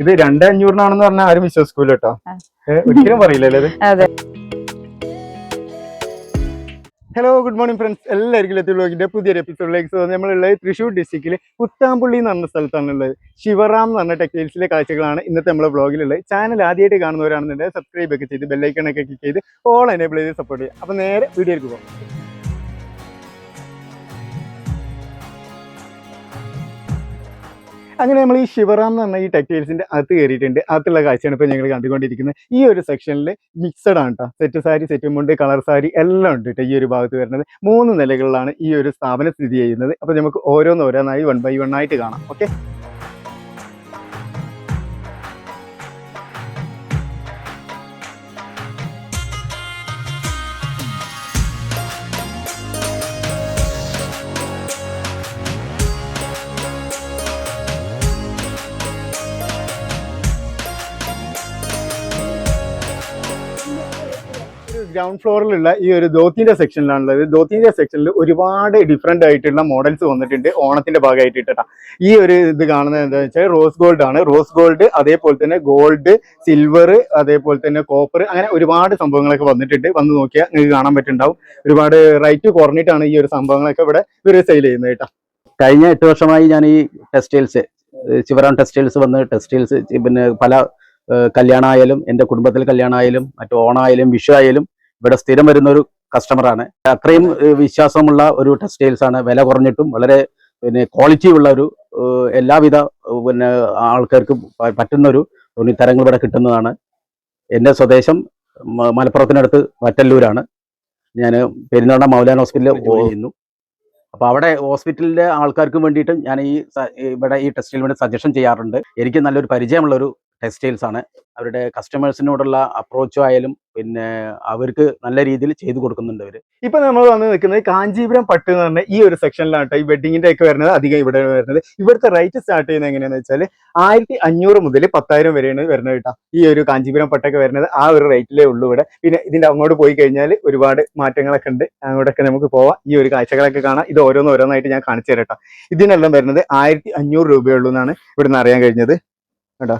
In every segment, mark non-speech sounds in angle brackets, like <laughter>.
ഇത് രണ്ടേ അഞ്ഞൂറിനാണെന്ന് പറഞ്ഞാൽ ആരും വിശ്വസിക്കൂല കേട്ടോ. ഒരിക്കലും പറയില്ലല്ലേ <laughs> അതെ. ഹലോ ഗുഡ് മോർണിംഗ് ഫ്രണ്ട്സ് എല്ലാവർക്കും ലത്തി ബ്ലോഗിന്റെ പുതിയൊരു എപ്പിസോഡിലേക്ക് നമ്മളുള്ളത് തൃശ്ശൂർ ഡിസ്ട്രിക്റ്റിൽ പുത്താമ്പുള്ളി എന്ന് പറഞ്ഞ സ്ഥലത്താണുള്ളത്. ശിവറാം എന്ന് പറഞ്ഞ ടെക്സ്റ്റൈൽസിലെ കാഴ്ചകളാണ് ഇന്നത്തെ നമ്മളെ ബ്ലോഗിലുള്ളത് ചാനൽ ആദ്യമായിട്ട് കാണുന്നവരാണെന്നുണ്ടെങ്കിൽ സബ്സ്ക്രൈബ് ഒക്കെ ചെയ്ത് ബെല്ലൈക്കൺ ഒക്കെ ക്ലിക്ക് ചെയ്ത് ഓൾ എനേബിൾ ചെയ്ത് സപ്പോർട്ട് ചെയ്യുക. അപ്പോൾ നേരെ വീഡിയോയിലേക്ക് പോകാം. അങ്ങനെ നമ്മൾ ഈ ശിവറാം എന്ന് പറഞ്ഞ ഈ ടെക്സ്റ്റൈൽസിന്റെ അകത്ത് കയറിയിട്ടുണ്ട്. അകത്തുള്ള കാഴ്ചയാണ് ഇപ്പോൾ ഞങ്ങൾ കണ്ടുകൊണ്ടിരിക്കുന്നത്. ഈ ഒരു സെക്ഷനിൽ മിക്സഡ് ആണ് കേട്ടോ സെറ്റ് സാരി സെറ്റ് മുണ്ട് കളർ സാരി എല്ലാം ഉണ്ട് കേട്ടോ ഈ ഒരു ഭാഗത്ത് വരുന്നത്. മൂന്ന് നിലകളിലാണ് ഈ ഒരു സ്ഥാപനം സ്ഥിതി ചെയ്യുന്നത്. അപ്പോൾ നമുക്ക് ഓരോന്നോരോന്നായി വൺ ബൈ വൺ ആയിട്ട് കാണാം. ഓക്കെ ഗ്രൗണ്ട് ഫ്ലോറിലുള്ള ഈ ഒരു ധോത്തിന്റെ സെക്ഷനിലാണുള്ളത് ധോത്തിന്റെ സെക്ഷനിൽ ഒരുപാട് ഡിഫറെന്റ് ആയിട്ടുള്ള മോഡൽസ് വന്നിട്ടുണ്ട്. ഓണത്തിന്റെ ഭാഗമായിട്ട് ഇട്ടാ ഈ ഒരു ഇത് കാണുന്നത് എന്താ വെച്ചാൽ റോസ് ഗോൾഡ് ആണ്. റോസ് ഗോൾഡ് അതേപോലെ തന്നെ ഗോൾഡ് സിൽവർ അതേപോലെ തന്നെ കോപ്പർ അങ്ങനെ ഒരുപാട് സംഭവങ്ങളൊക്കെ വന്നിട്ടുണ്ട്. വന്ന് നോക്കിയാൽ നിങ്ങൾക്ക് കാണാൻ പറ്റുന്നുണ്ടാവും ഒരുപാട് റൈറ്റ് കുറഞ്ഞിട്ടാണ് ഈ ഒരു സംഭവങ്ങളൊക്കെ ഇവിടെ ഇവർ സെയിൽ ചെയ്യുന്നത് കേട്ടോ. കഴിഞ്ഞ എട്ട് വർഷമായി ഞാൻ ഈ ടെക്സ്റ്റൈൽസ് ശിവറാം ടെക്സ്റ്റൈൽസ് വന്ന് ടെക്സ്റ്റൈൽസ് പിന്നെ പല കല്യാണമായാലും എന്റെ കുടുംബത്തിൽ കല്യാണമായാലും മറ്റു ഓണമായാലും വിഷു ആയാലും ഇവിടെ സ്ഥിരം വരുന്ന ഒരു കസ്റ്റമറാണ് അത്രയും വിശ്വാസമുള്ള ഒരു ടെക്സ്റ്റൈൽസ് ആണ്. വില കുറഞ്ഞിട്ടും വളരെ പിന്നെ ക്വാളിറ്റി ഉള്ള ഒരു എല്ലാവിധ പിന്നെ ആൾക്കാർക്കും പറ്റുന്ന ഒരു തുണിത്തരങ്ങൾ ഇവിടെ കിട്ടുന്നതാണ്. എന്റെ സ്വദേശം മലപ്പുറത്തിനടുത്ത് വറ്റല്ലൂരാണ്. ഞാൻ പെരുന്നാട മൗലാന ഹോസ്പിറ്റലിൽ ചെയ്യുന്നു. അപ്പോൾ അവിടെ ഹോസ്പിറ്റലിലെ ആൾക്കാർക്ക് വേണ്ടിയിട്ട് ഞാൻ ഈ ഇവിടെ ഈ ടെസ്റ്റിൽ വേണ്ടി സജഷൻ ചെയ്യാറുണ്ട്. എനിക്ക് നല്ലൊരു പരിചയമുള്ള ഒരു ടെക്സ്റ്റൈൽസ് ആണ് അവരുടെ കസ്റ്റമേഴ്സിനോടുള്ള അപ്രോച്ചും ആയാലും പിന്നെ അവർക്ക് നല്ല രീതിയിൽ ചെയ്തു കൊടുക്കുന്നുണ്ട് അവർ ഇപ്പൊ നമ്മൾ വന്ന് നിൽക്കുന്നത് കാഞ്ചീപുരം പട്ട് എന്ന് പറഞ്ഞ ഈ ഒരു സെക്ഷനിലാണ് ഈ വെഡിങ്ങിന്റെ ഒക്കെ വരുന്നത് അധികം ഇവിടെ വരുന്നത്. ഇവിടുത്തെ റേറ്റ് സ്റ്റാർട്ട് ചെയ്യുന്നത് എങ്ങനെയാന്ന് വെച്ചാൽ ആയിരത്തി അഞ്ഞൂറ് മുതൽ പത്തായിരം വരെയാണ് വരുന്നത് കേട്ടോ. ഈ ഒരു കാഞ്ചീപുരം പട്ടൊക്കെ വരുന്നത് ആ ഒരു റേറ്റിലേ ഉള്ളൂ ഇവിടെ. പിന്നെ ഇതിന്റെ അങ്ങോട്ട് പോയി കഴിഞ്ഞാൽ ഒരുപാട് മാറ്റങ്ങളൊക്കെ ഉണ്ട്. അങ്ങോട്ടൊക്കെ നമുക്ക് പോവാം. ഈ ഒരു കാഴ്ചകളൊക്കെ കാണാം. ഇത് ഓരോന്ന് ഓരോന്നായിട്ട് ഞാൻ കാണിച്ചു തരാം ഇതിനെല്ലാം വരുന്നത് ആയിരത്തി അഞ്ഞൂറ് രൂപയുള്ളൂ എന്നാണ് ഇവിടുന്ന് അറിയാൻ കഴിഞ്ഞത്. കേട്ടോ.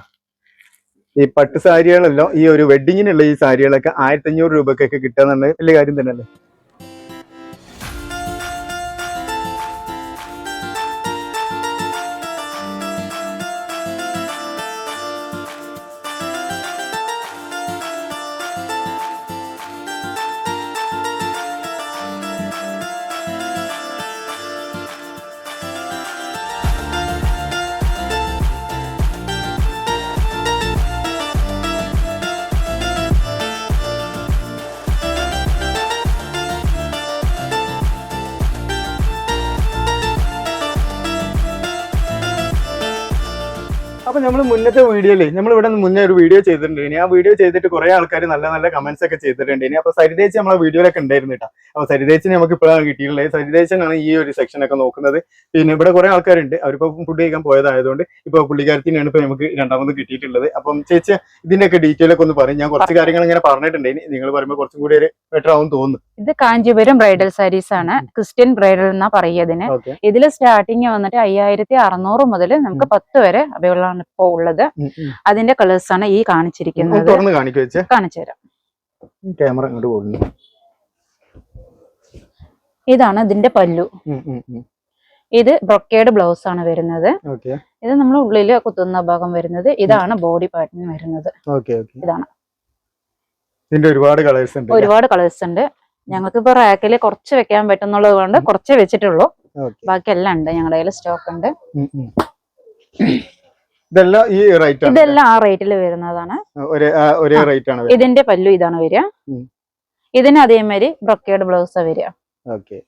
ഈ പട്ട് സാരികളെല്ലാം ഈ ഒരു വെഡിങ്ങിനുള്ള ഈ സാരികളൊക്കെ ആയിരത്തി അഞ്ഞൂറ് രൂപക്കൊക്കെ കിട്ടുക എന്നുള്ളത് വലിയ കാര്യം തന്നെയല്ലേ? നമ്മൾ മുന്നത്തെ വീഡിയോയിൽ നമ്മൾ ഇവിടെ മുന്നേ ഒരു വീഡിയോ ചെയ്തിട്ടുണ്ട് ആ വീഡിയോ ചെയ്തിട്ട് കുറെ ആൾക്കാർ നല്ല നല്ല കമന്റ്സ് ഒക്കെ ചെയ്തിട്ടുണ്ട് അപ്പൊ സരിതേച്ചി നമ്മളെ വീഡിയോയിലൊക്കെ ഉണ്ടായിരുന്നു കേട്ടോ അപ്പൊ സരിതേച്ചിനെ നമുക്ക് ഇപ്പോഴാണ് കിട്ടിയിട്ടുള്ളത്. സരിതേച്ചനാണ് ഈ ഒരു സെക്ഷൻ ഒക്കെ നോക്കുന്നത്. പിന്നെ ഇവിടെ കുറെ ആൾക്കാരുണ്ട്. അവരിപ്പോ ഫുഡ് കഴിക്കാൻ പോയതായതുകൊണ്ട് ഇപ്പൊ പുള്ളിക്കാരത്തിനാണ് ഇപ്പൊ നമുക്ക് രണ്ടാമത് കിട്ടിയിട്ടുള്ളത്. അപ്പം ചേച്ചി ഇതിന്റെ ഒക്കെ ഡീറ്റെയിൽ ഒക്കെ ഒന്ന് പറയും. ഞാൻ കുറച്ച് കാര്യങ്ങൾ ഇങ്ങനെ പറഞ്ഞിട്ടുണ്ട് നിങ്ങൾ പറയുമ്പോൾ കുറച്ചും കൂടി ഒരു ബെറ്റർ ആവും തോന്നുന്നു. ഇത് കാഞ്ചീപുരം ബ്രൈഡൽ സാരീസ് ആണ്. ക്രിസ്ത്യൻ ബ്രൈഡൽ എന്നാ ഓക്കെ. ഇതിൽ സ്റ്റാർട്ടിങ് വന്നിട്ട് അയ്യായിരത്തി അറുന്നൂറ് മുതൽ നമുക്ക് പത്ത് വരെ അവൈലബിൾ ആണ്. ഇപ്പോൾ ഉള്ളത് അതിന്റെ കളേഴ്സ് ആണ് ഈ കാണിച്ചിരിക്കുന്നത്. കാണിച്ചു തരാം. ക്യാമറ ഇങ്ങോട്ട് പോകുന്നു. ഇതാണ് ഇതിന്റെ പല്ലു. ഇത് ബ്രൊക്കേഡ് ബ്ലൗസ് ആണ് വരുന്നത്. ഇത് നമ്മൾ ഉള്ളിൽ കുത്തുന്ന ഭാഗം വരുന്നത്. ഇതാണ് ബോഡി പാറ്റേൺ വരുന്നത്. ഇതാണ്. ഇതിന്റെ ഒരുപാട് കളേഴ്സ് ഉണ്ട് ഒരുപാട് കളേഴ്സ് ഉണ്ട്. ഞങ്ങൾക്ക് ഇപ്പൊ റാക്കിൽ കുറച്ച് വെക്കാൻ പറ്റുന്നുള്ളത് കൊണ്ട് കുറച്ചേ വെച്ചിട്ടുള്ളൂ. ബാക്കി എല്ലാം ഉണ്ട്. ഞങ്ങളുടെ കയ്യിൽ സ്റ്റോക്ക് ഉണ്ട്. ഇതെല്ലാം ഈ റേറ്റ് ആണ് ഇതെല്ലാം ആ റേറ്റിൽ വരുന്നതാണ്. ഒരേ റേറ്റ് ആണ് വരുന്നത്. ഇതിന്റെ പല്ലു ഇതാണ് വരിക. ഇതിന് അതേമാതിരി ബ്രൊക്കേഡ് ബ്ലൗസ് വരിക. ഓക്കെ.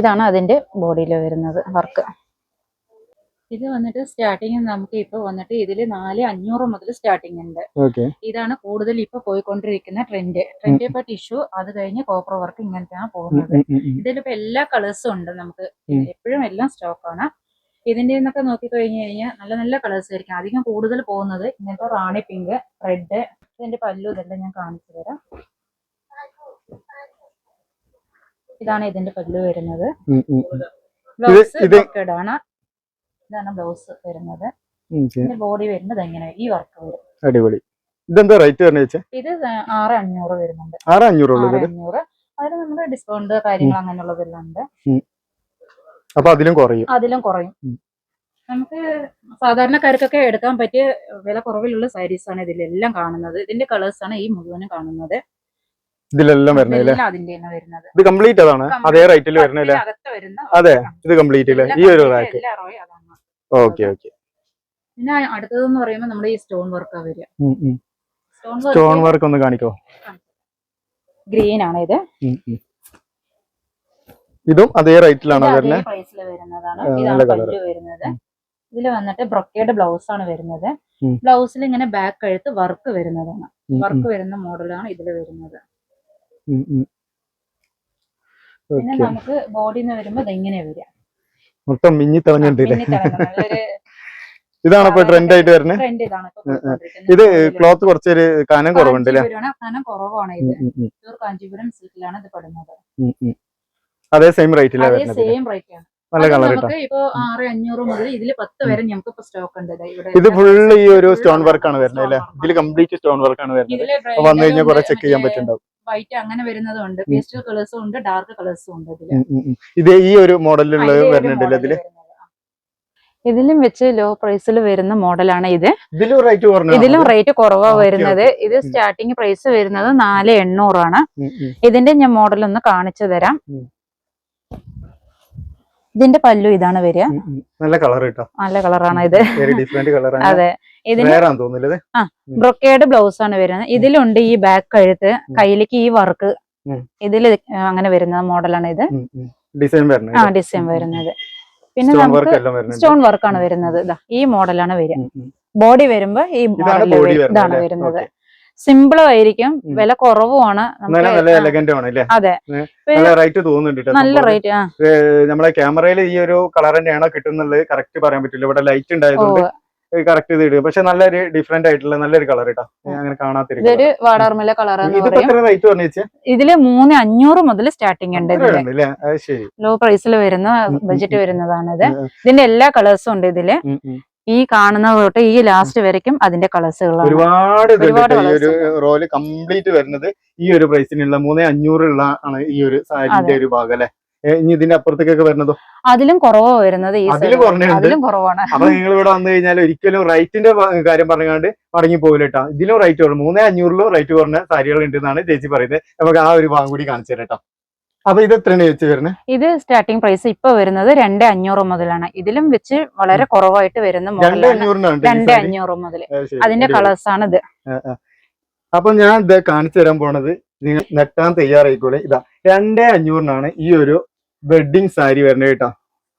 ഇതാണ് അതിന്റെ ബോഡിയിൽ വരുന്നത് വർക്ക് ഇത് വന്നിട്ട് സ്റ്റാർട്ടിങ് നമുക്ക് ഇപ്പൊ വന്നിട്ട് ഇതിൽ നാല് അഞ്ഞൂറ് മുതൽ സ്റ്റാർട്ടിങ് ഉണ്ട്. ഇതാണ് കൂടുതൽ ഇപ്പൊ പോയിക്കൊണ്ടിരിക്കുന്ന ട്രെൻഡ് ട്രെൻഡ് ഇപ്പൊ ടിഷ്യൂ അത് കഴിഞ്ഞ് കോപ്പർ വർക്ക് ഇങ്ങനത്തെയാണ് പോകുന്നത്. ഇതിലിപ്പോ എല്ലാ കളേഴ്സും ഉണ്ട് നമുക്ക്. എപ്പോഴും എല്ലാം സ്റ്റോക്ക് ആണ് ഇതിന്റെ എന്നൊക്കെ നോക്കി കഴിഞ്ഞു കഴിഞ്ഞാൽ നല്ല നല്ല കളേഴ്സ് ആയിരിക്കും. അധികം കൂടുതൽ പോകുന്നത് ഇങ്ങനത്തെ റാണി പിങ്ക് റെഡ് ഇതിന്റെ പല്ലു ഇതെല്ലാം ഞാൻ കാണിച്ചു തരാം. ഇതാണ് ഇതിന്റെ പല്ലു വരുന്നത്. ബ്ലൗസ് ആണ്. ഇതാണ് ബ്ലൗസ് വരുന്നത്. ഇതിന്റെ ബോഡി വരുന്നത് എങ്ങനെ? ഈ വർക്ക് വരും. അടിപൊളി. ഇതെന്താ റേറ്റ് പറഞ്ഞു ഇത് ആറ് അഞ്ഞൂറ് വരുന്നുണ്ട്. ആറ് അഞ്ഞൂറ് അതിന് നമ്മുടെ ഡിസ്കൗണ്ട് കാര്യങ്ങൾ അങ്ങനെയുള്ളതെല്ലാം ഉണ്ട്. അപ്പൊ അതിലും കുറയും. അതിലും കുറയും. നമുക്ക് സാധാരണക്കാർക്കൊക്കെ എടുക്കാൻ പറ്റിയ വില കുറവിലുള്ള സാരീസ് ആണ് ഇതിലെല്ലാം കാണുന്നത്. ഇതിന്റെ കളേഴ്സ് ആണ് ഈ മുഴുവനും കാണുന്നത്. ഇതിലെല്ലാം വരുന്നത് ഇത് കംപ്ലീറ്റ് അതാണ്? അതേ റേറ്റിൽ വരുന്നില്ലേ അതെ, ഇത് കംപ്ലീറ്റ് ഇല്ലേ ഈ ഒരു റാക്ക് ഓക്കെ ഓക്കെ പിന്നെ അടുത്തതെന്ന് പറയുമ്പോൾ നമ്മുടെ ഈ സ്റ്റോൺ വർക്കാ വരിക. സ്റ്റോൺ വർക്ക് ഒന്ന് കാണിക്കോ? ഗ്രീൻ ആണ് ഇത്. ഇതും അതേ റേറ്റിലാണോ വരുന്നത് പ്രൈസിൽ വരുന്നതാണ്. ഇതാണ്. വരുന്നത്. ഇതിൽ വന്നിട്ട് ബ്രൊക്കേഡ് ബ്ലൗസ് ആണ് വരുന്നത്. ബ്ലൗസിൽ ഇങ്ങനെ ബാക്ക് കഴുത്ത് വർക്ക് വരുന്നതാണ്. വർക്ക് വരുന്ന മോഡലാണ് ഇതിൽ വരുന്നത്. പിന്നെ നമുക്ക് ബോഡിന്ന് വരുമ്പോ ഇതെങ്ങനെ വരിക. മൊത്തം മിഞ്ഞി തവഞ്ഞിട്ടില്ലേ? <laughs> ഇതാണ് ഇപ്പൊ ട്രെൻഡ് ആയിട്ട് വരുന്നത്. ഇത് ക്ലോത്ത് കുറച്ചൊരു കനം കുറവുണ്ട് കാനം കുറവാണ് ഇത്. കാഞ്ചീപുരം സിൽക്കിലാണ് ഇത് പെടുന്നത്. അതേ സെയിം റേറ്റ് അതേ സെയിം റേറ്റ് ആണ്. നല്ല കളർ ഇത് ഫുള്ള് ഈ ഒരു സ്റ്റോൺ വർക്ക് ആണ് വരുന്നത് അല്ലെ ഇതിൽ ഇതിൽ കംപ്ലീറ്റ് സ്റ്റോൺ വർക്ക് ആണ് വരുന്നത്. വന്നു കഴിഞ്ഞാൽ കുറെ ചെക്ക് ചെയ്യാൻ പറ്റുന്നുണ്ടാവും. വൈറ്റ് അങ്ങനെ വരുന്നത് ഉണ്ട് പേസ്റ്റൽ കളേഴ്സും ഉണ്ട് ഡാർക്ക് കളേഴ്സും ഉണ്ട്. ഇത് ഈ ഒരു മോഡലിലുള്ള വരുന്നുണ്ടല്ലോ ഇതിൽ? ഇതിലും വെച്ച് ലോ പ്രൈസിൽ വരുന്ന മോഡലാണ് ഇത്. ഇതിലും റേറ്റ് കുറഞ്ഞ ഇതിലും റേറ്റ് കുറവാ വരുന്നത്. ഇത്. സ്റ്റാർട്ടിങ് പ്രൈസ് വരുന്നത് നാല് എണ്ണൂറാണ്. ഇതിന്റെ ഞാൻ മോഡൽ ഒന്ന് കാണിച്ചു തരാം. ഇതിന്റെ പല്ലു ഇതാണ് വരിക. നല്ല കളർ കേട്ടോ. നല്ല കളറാണ് ഇത്. ഡിഫറെന്റ് കളറാണ്. അതെ. ഇതിന് ബ്രൊക്കേഡ് ബ്ലൗസ് ആണ് വരുന്നത്. ഇതിലുണ്ട് ഈ ബാക്ക് കഴുത്ത്. കയ്യിലേക്ക് ഈ വർക്ക്. ഇതിൽ അങ്ങനെ വരുന്ന മോഡലാണ് ഇത്. ഡിസൈൻ വരുന്നത് ആ ഡിസൈൻ വരുന്നത്. പിന്നെ സ്റ്റോൺ നമുക്ക് സ്റ്റോൺ വർക്കാണ് വരുന്നത്. ഈ മോഡലാണ് വരിക. ബോഡി വരുമ്പോ ഈ ഇതാണ് മോഡൽ ഇതാണ് വരുന്നത്. സിമ്പിളും ആയിരിക്കും. വില കുറവുമാണ്. അതെ. റേറ്റ് തോന്നുന്നുണ്ട് നല്ല. റേറ്റ് നമ്മളെ ക്യാമറയിൽ ഈ ഒരു കളർ തന്നെയാണോ കിട്ടുന്നത്? കറക്റ്റ് പറയാൻ പറ്റില്ല. ഇവിടെ ലൈറ്റ് ഉണ്ടായതുകൊണ്ട് കറക്റ്റ് ഇത് ഇടും. പക്ഷെ നല്ലൊരു ഡിഫറെന്റ് ആയിട്ടുള്ള നല്ലൊരു കളർ കേട്ടോ അങ്ങനെ കാണാത്തൊരു ഇതൊരു വാടാർമല കളർ റേറ്റ് പറഞ്ഞു ഇതിൽ മൂന്ന് അഞ്ഞൂറ് മുതൽ സ്റ്റാർട്ടിംഗ് ഉണ്ട് ലോ പ്രൈസിൽ വരുന്ന ബജറ്റ് വരുന്നതാണ് ബഡ്ജറ്റ് വരുന്നതാണ് വരുന്നതാണിത്. ഉം, ഇതിന്റെ എല്ലാ കളേഴ്സും ഉണ്ട് ഇതിൽ. ഈ കാണുന്ന തൊട്ട് ഈ ലാസ്റ്റ് വരയ്ക്കും അതിന്റെ കളേഴ്സുകളാണ് ഒരുപാട് ഒരു റോൽ കംപ്ലീറ്റ് വരുന്നത് ഈ ഒരു പ്രൈസിനുള്ള മൂന്നേ അഞ്ഞൂറുള്ള ആണ് ഈ ഒരു സാരിന്റെ ഒരു ഭാഗം അല്ലെ? ഇനി ഇതിന്റെ അപ്പുറത്തേക്കൊക്കെ വരുന്നതോ? അതിലും കുറവോ വരുന്നത് അതിലും കുറവാണ്. അപ്പൊ നിങ്ങൾ ഇവിടെ വന്നു കഴിഞ്ഞാൽ ഒരിക്കലും റൈറ്റിന്റെ കാര്യം പറഞ്ഞുകൊണ്ട് മടങ്ങി പോകില്ല കേട്ടോ. ഇതിലും റേറ്റ് കുറഞ്ഞു മൂന്നേ അഞ്ഞൂറിലും റേറ്റ് കുറഞ്ഞ സാരികൾ ഉണ്ട് എന്നാണ് ചേച്ചി പറയുന്നത്. നമുക്ക് ആ ഒരു ഭാഗം കൂടി കാണിച്ചു തരാം. അപ്പൊ ഇത് എത്രയാണ് ചേച്ചി വരുന്നത് ഇത് സ്റ്റാർട്ടിംഗ് പ്രൈസ് ഇപ്പൊ വരുന്നത് രണ്ട് അഞ്ഞൂറ് മുതലാണ്. ഇതിലും വെച്ച് വളരെ കുറവായിട്ട് വരുന്ന രണ്ട് മോഡലാണ് അഞ്ഞൂറ് മുതൽ അതിന്റെ കളേഴ്സ് ആണ് ഇത് അപ്പൊ ഞാൻ ഇത് കാണിച്ചു തരാൻ പോണത് നിങ്ങൾ നെട്ടാൻ തയ്യാറായിക്കോളെ. ഇതാ രണ്ടേ അഞ്ഞൂറിനാണ് ഈ ഒരു വെഡിങ് സാരി വരുന്നത് കേട്ടോ.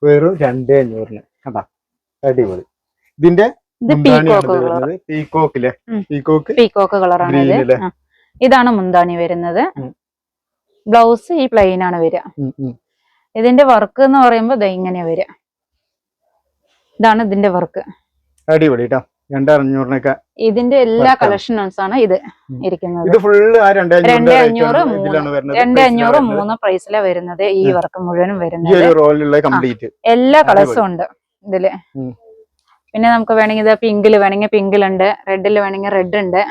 വെറും രണ്ടേ അഞ്ഞൂറിന്. കേട്ടാ അടിപൊളി. ഇതിന്റെ ഇത് മുന്താണിയാണ് പീക്കോക്ക് കളറാണ്. ഇതാണ് മുന്താണി വരുന്നത്. ബ്ലൗസ് ഈ പ്ലെയിൻ ആണ് വരിക. ഇതിന്റെ വർക്ക് എന്ന് പറയുമ്പോ ദേ ഇങ്ങനെ വരിക. ഇതാണ് ഇതിന്റെ വർക്ക് അടിപൊളി കേട്ടോ രണ്ടേ അഞ്ഞൂറിനൊക്കെ ഇതിന്റെ എല്ലാ. കളക്ഷൻസ് ആണ്. ഇത് ഇരിക്കുന്നത്. ഇത് ഫുള്ള് രണ്ടേ അഞ്ഞൂറ് രണ്ടേ അഞ്ഞൂറ്. മൂന്ന് പ്രൈസിലാണ് വരുന്നത്. ഈ വർക്ക് മുഴുവനും വരുന്നത്. എല്ലാ. കളേഴ്സും ഉണ്ട് ഇതിൽ. പിന്നെ നമുക്ക് വേണമെങ്കിൽ ഇത് പിങ്കിൽ വേണമെങ്കിൽ പിങ്കിലുണ്ട് റെഡിൽ വേണമെങ്കിൽ റെഡ് ഉണ്ട്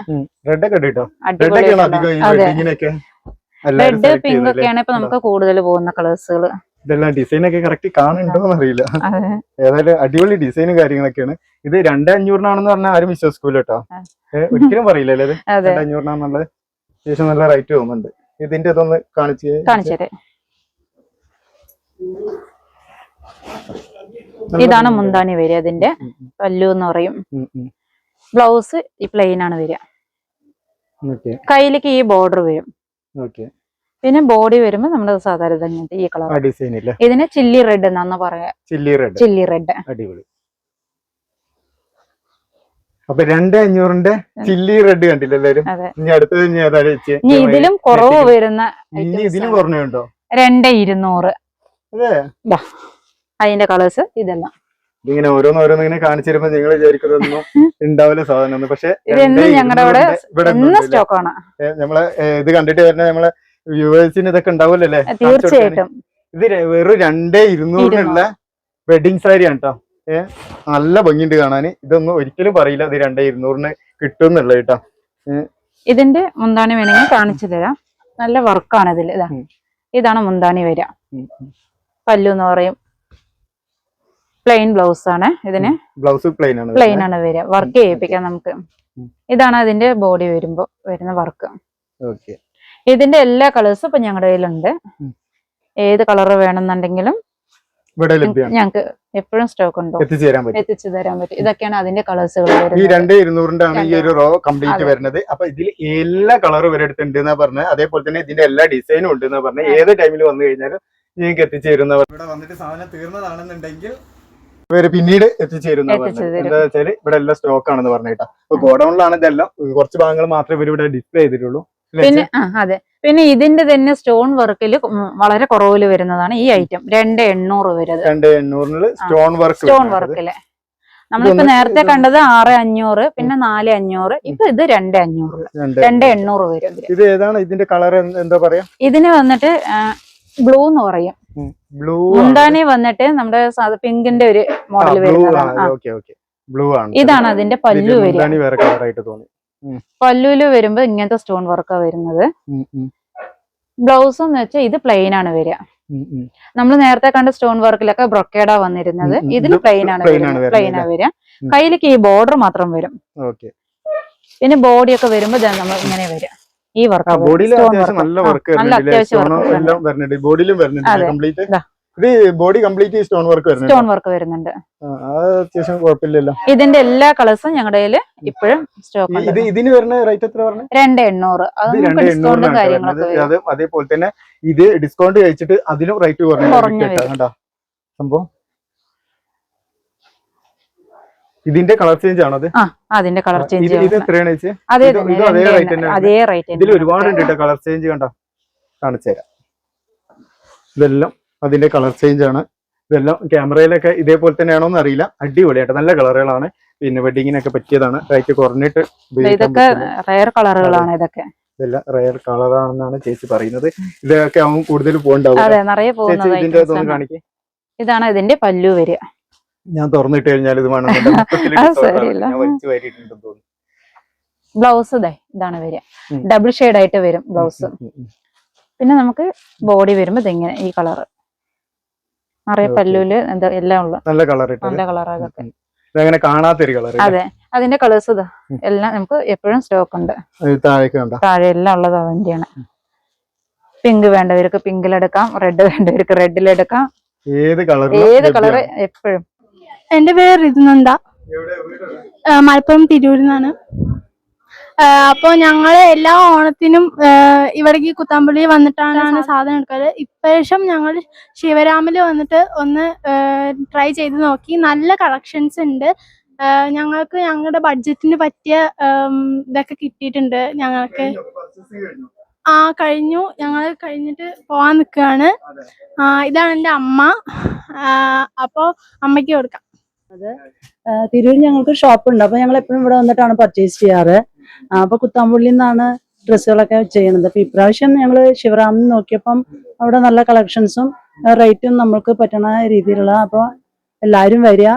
റെഡ് ഒക്കെ കേട്ടോ റെഡ് അടിപൊളി റെഡ് പിങ്ക് ഒക്കെയാണ് ഇപ്പൊ നമുക്ക് കൂടുതൽ പോകുന്ന കളേഴ്സുകൾ ഇതെല്ലാം ഡിസൈൻ ഒക്കെ കറക്റ്റ് കാണുന്നുണ്ടോന്ന് അറിയില്ല. ഏതായാലും അടിപൊളി ഡിസൈനും കാര്യങ്ങളൊക്കെയാണ്. ഇത് രണ്ടേ അഞ്ഞൂറിനാണെന്ന് പറഞ്ഞാൽ ആരും വിശ്വസിക്കൂല കേട്ടോ. ഒരിക്കലും പറയില്ലല്ലേ ഇത്? അതെ. രണ്ടേ അത്യാവശ്യം നല്ല റേറ്റ് തോന്നുന്നുണ്ട് ഇതിന്റെ ഇതൊന്ന് കാണിച്ചു ഇതാണ്. മുന്താണി വരിക ഉം, പല്ലു എന്ന് പറയും. ബ്ലൗസ് ഈ പ്ലെയിൻ ആണ് വരിക. കയ്യിലേക്ക് ഈ ബോർഡർ വരും. പിന്നെ ബോഡി വരുമ്പോ നമ്മുടെ സാധാരണ ഈ കളർ ഡിസൈൻ ഇല്ലേ? ഇതിന് ചില്ലി റെഡ് എന്നാന്ന് പറയാ. ചില്ലി റെഡ് ചില്ലി റെഡ് അടിപൊളി. അപ്പൊ രണ്ടേ അഞ്ഞൂറിന്റെ ചില്ലി റെഡ് കണ്ടില്ല എല്ലാരും? ഇനി അടുത്തത് ഇനി? ഇതിലും കുറവ് വരുന്ന ഇനി ഇതിലും. കുറഞ്ഞുണ്ടോ? രണ്ട് ഇരുന്നൂറ്. അതെ. അതിന്റെ കളേഴ്സ് ഇതെല്ലാം ഇങ്ങനെ ഓരോന്ന് ഓരോന്ന് ഇങ്ങനെ കാണിച്ചിരുമ്പോ നിങ്ങൾ വിചാരിക്കുന്നതൊന്നും ഉണ്ടാവില്ല സാധനം ഒന്നും പക്ഷെ നമ്മളെ ഇത് കണ്ടിട്ട് വരുന്ന നമ്മളെ വ്യൂവേഴ്സിന് ഇതൊക്കെ ഉണ്ടാവില്ലല്ലേ തീർച്ചയായിട്ടും. ഇത് വെറും രണ്ടേ ഇരുന്നൂറിനുള്ള വെഡിങ് സാരി ആണ് കേട്ടോ ഏഹ് നല്ല ഭംഗിയുണ്ട് കാണാൻ ഇതൊന്നും ഒരിക്കലും പറയില്ല ഇത് രണ്ടേ ഇരുന്നൂറിന് കിട്ടും. എന്നുള്ളത് കേട്ടോ ഇതിന്റെ മുന്താണി വേണമെങ്കിൽ കാണിച്ചു തരാം. നല്ല വർക്കാണ് ഇതിൽ ഇതാ. ഇതാണ് മുന്താണി വരിക. പല്ലു എന്ന് പറയും. പ്ലെയിൻ ബ്ലൗസ് ആണ്. ഇതിന് ബ്ലൗസ് പ്ലെയിൻ ആണ് പ്ലെയിൻ ആണ് വരിക. വർക്ക് ചെയ്യിപ്പിക്കാം നമുക്ക്. ഇതാണ് അതിന്റെ ബോഡി വരുമ്പോ വരുന്ന വർക്ക് ഓക്കെ ഇതിന്റെ എല്ലാ കളേഴ്സും ഇപ്പൊ ഞങ്ങളുടെ കയ്യിലുണ്ട്. ഏത് കളർ വേണമെന്നുണ്ടെങ്കിലും ഇവിടെ ലഭ്യമാണ്. ഞങ്ങൾക്ക് എപ്പോഴും സ്റ്റോക്ക് ഉണ്ടോ? എത്തിച്ചേരാൻ പറ്റും. എത്തിച്ചു തരാൻ പറ്റും. ഇതൊക്കെയാണ് അതിന്റെ കളേഴ്സുകൾ ഈ വരുന്നത്. രണ്ടേ ഇരുന്നൂറിന്റെ ആണ് ഈ ഒരു റോ കംപ്ലീറ്റ് വരുന്നത്. അപ്പൊ ഇതിൽ എല്ലാ കളറും വരെ അടുത്തുണ്ട് എന്നാ പറഞ്ഞത്. അതേപോലെ തന്നെ ഇതിന്റെ എല്ലാ ഡിസൈനും ഉണ്ട് എന്നാ പറഞ്ഞത്. ഏത് ടൈമിൽ വന്നു കഴിഞ്ഞാലും നിങ്ങൾക്ക് എത്തിച്ചേരുന്ന ഇവിടെ വന്നിട്ട് സാധനം തീർന്നതാണെന്നുണ്ടെങ്കിൽ ഇവർ പിന്നീട് എത്തിച്ചേരുന്ന. എന്താ വെച്ചാൽ ഇവിടെ എല്ലാം സ്റ്റോക്ക് ആണെന്ന് പറഞ്ഞിട്ടാ. ഗോഡൌണിലാണ് ഇതെല്ലാം. കുറച്ച് ഭാഗങ്ങൾ മാത്രമേ ഇവർ ഇവിടെ ഡിസ്പ്ലേ ചെയ്തിട്ടുള്ളൂ. പിന്നെ അതെ. പിന്നെ ഇതിന്റെ തന്നെ സ്റ്റോൺ വർക്കിൽ വളരെ കുറവിൽ വരുന്നതാണ് ഈ ഐറ്റം രണ്ട് എണ്ണൂറ് വരുന്നത് രണ്ട് എണ്ണൂറിൽ സ്റ്റോൺ വർക്ക് സ്റ്റോൺ വർക്കിൽ നമ്മളിപ്പോ നേരത്തെ കണ്ടത് ആറ് അഞ്ഞൂറ് പിന്നെ നാല് അഞ്ഞൂറ് ഇപ്പൊ ഇത് രണ്ട് അഞ്ഞൂറ് രണ്ട് എണ്ണൂറ്. വരും ഇത് ഏതാണ് ഇതിന്റെ കളർ എന്താ പറയാ? ഇതിന് വന്നിട്ട് ബ്ലൂ എന്ന് പറയും. ബ്ലൂ മുന്താനി വന്നിട്ട് നമ്മുടെ പിങ്കിന്റെ ഒരു മോഡൽ ഓക്കെ ബ്ലൂ ആണ്. ഇതാണ് അതിന്റെ പല്ലു വരിക. പല്ലുവിൽ വരുമ്പോ ഇങ്ങനത്തെ സ്റ്റോൺ വർക്കാ വരുന്നത്. ബ്ലൗസ് എന്ന് വെച്ചാൽ ഇത് പ്ലെയിൻ ആണ് വരിക. നമ്മൾ നേരത്തെ കണ്ട സ്റ്റോൺ വർക്കിലൊക്കെ ബ്രൊക്കേഡാ വന്നിരുന്നത്. ഇതിൽ ഇത് പ്ലെയിൻ ആണ് പ്ലെയിൻ ആണ് ആ വരിക. കയ്യിലേക്ക് ഈ ബോർഡർ മാത്രം വരും. ഓക്കെ. പിന്നെ ബോഡിയൊക്കെ വരുമ്പോ നമ്മൾ ഇങ്ങനെ വരും ഈ വർക്ക് ബോഡിയിൽ നല്ല വർക്ക് ബോഡിയിലും വരുന്നുണ്ട് കംപ്ലീറ്റ് ഇതാ. Body complete stone work stone work വരുന്നുണ്ട്. അത്യാവശ്യം കുഴപ്പമില്ലല്ലോ. ഇതിന്റെ എല്ലാ കളേഴ്സും ഞങ്ങളുടെ ഇപ്പോഴും സ്റ്റോക്ക് ഇത് ഇതിന് വരുന്ന റേറ്റ് എത്ര പറഞ്ഞു? രണ്ട് എണ്ണൂറ്. അത് അതേപോലെ തന്നെ ഇത് ഡിസ്കൗണ്ട് കഴിച്ചിട്ട് അതിലും റേറ്റ് കുറഞ്ഞു സംഭവം? ഇതിന്റെ കളർ ചേഞ്ച് ആണോ ആ അതിന്റെ കളർ ചേഞ്ച് ഇത് ഇത് എത്രയാണ് അതേ റേറ്റ് അതേ റേറ്റ് ഇതിൽ ഒരുപാട് ഉണ്ട് കേട്ടോ കളർ ചേഞ്ച് കണ്ടോ? കാണിച്ചു തരാം. ഇതെല്ലാം അതിന്റെ കളർ ചേഞ്ച് ആണ്. ഇതെല്ലാം ക്യാമറയിലൊക്കെ ഇതേപോലെ തന്നെയാണോ എന്ന് അറിയില്ല. അടിപൊളിയായിട്ട് നല്ല കളറുകളാണ്. പിന്നെ വെഡിങ്ങിനൊക്കെ പറ്റിയതാണ്. റേറ്റ് കുറഞ്ഞിട്ട് ഇതൊക്കെ റയർ കളറുകളാണ് ഇതൊക്കെ. ഇതെല്ലാം റയർ കളറാണെന്നാണ് ചേച്ചി പറയുന്നത്. ഇതൊക്കെ ആവും കൂടുതൽ പോകണ്ടാവും ചേച്ചി ഇതിന്റെ കാണിക്കേ. ഇതാണ് ഇതിന്റെ പല്ലു വരിക. ഞാൻ തുറന്നിട്ട് കഴിഞ്ഞാൽ ഇത് <laughs> ബ്ലൗസ് ഇതേ ഇതാണ് വരിക. ഡബിൾ ഷെയ്ഡ് ആയിട്ട് വരും ബ്ലൗസ്. പിന്നെ നമുക്ക് ബോഡി വരുമ്പോ ഇതിങ്ങനെ ഈ കളർ നിറയെ പല്ലൂൽ പല്ലുവിൽ എന്താ എല്ലാം ഉള്ള നല്ല കളർ നല്ല കളർ അതൊക്കെ അങ്ങനെ കാണാത്തൊരു കളർ അതെ. അതിന്റെ കളേഴ്സ് ഇതാ. എല്ലാം നമുക്ക് എപ്പോഴും സ്റ്റോക്ക് ഉണ്ട്. താഴെ എല്ലാം ഉള്ളത് അതിന്റെയാണ്. പിങ്ക് വേണ്ടവർക്ക് പിങ്കിലെടുക്കാം റെഡ് വേണ്ടവർക്ക് റെഡിലെടുക്കാം ഏത് കളർ ഏത് കളർ എപ്പോഴും. എന്റെ പേര് ഋതുനന്ദ മലപ്പുറം തിരൂരിൽ നിന്നാണ്. അപ്പോൾ ഞങ്ങൾ എല്ലാ ഓണത്തിനും ഇവിടേക്ക് കുത്താമ്പള്ളി വന്നിട്ടാണ് സാധനം എടുക്കാറ് ഇപ്രാവശ്യം ഞങ്ങൾ ശിവരാമിൽ വന്നിട്ട് ഒന്ന് ട്രൈ ചെയ്ത് നോക്കി. നല്ല കളക്ഷൻസ് ഉണ്ട്. ഞങ്ങൾക്ക് ഞങ്ങളുടെ ബഡ്ജറ്റിന് പറ്റിയ ഇതൊക്കെ കിട്ടിയിട്ടുണ്ട് ഞങ്ങൾക്ക്. ആ കഴിഞ്ഞു. ഞങ്ങൾ കഴിഞ്ഞിട്ട് പോവാൻ നിൽക്കുകയാണ് ആ ഇതാണ് എന്റെ അമ്മ. അപ്പോൾ അമ്മയ്ക്ക് കൊടുക്കാം. ആഹ് തിരൂർ ഞങ്ങൾക്ക് ഷോപ്പ് ഉണ്ട് അപ്പൊ ഞങ്ങൾ എപ്പോഴും ഇവിടെ വന്നിട്ടാണ് പർച്ചേസ് ചെയ്യാറ്. അപ്പൊ കുത്താമ്പുള്ളിയിൽ നിന്നാണ് ഡ്രസ്സുകളൊക്കെ ചെയ്യുന്നത്. അപ്പൊ ഇപ്രാവശ്യം ഞങ്ങൾ ശിവറാമിൽ നോക്കിയപ്പം അവിടെ നല്ല കളക്ഷൻസും റേറ്റും നമ്മൾക്ക് പറ്റണ രീതിയിലുള്ള അപ്പൊ എല്ലാരും വരിക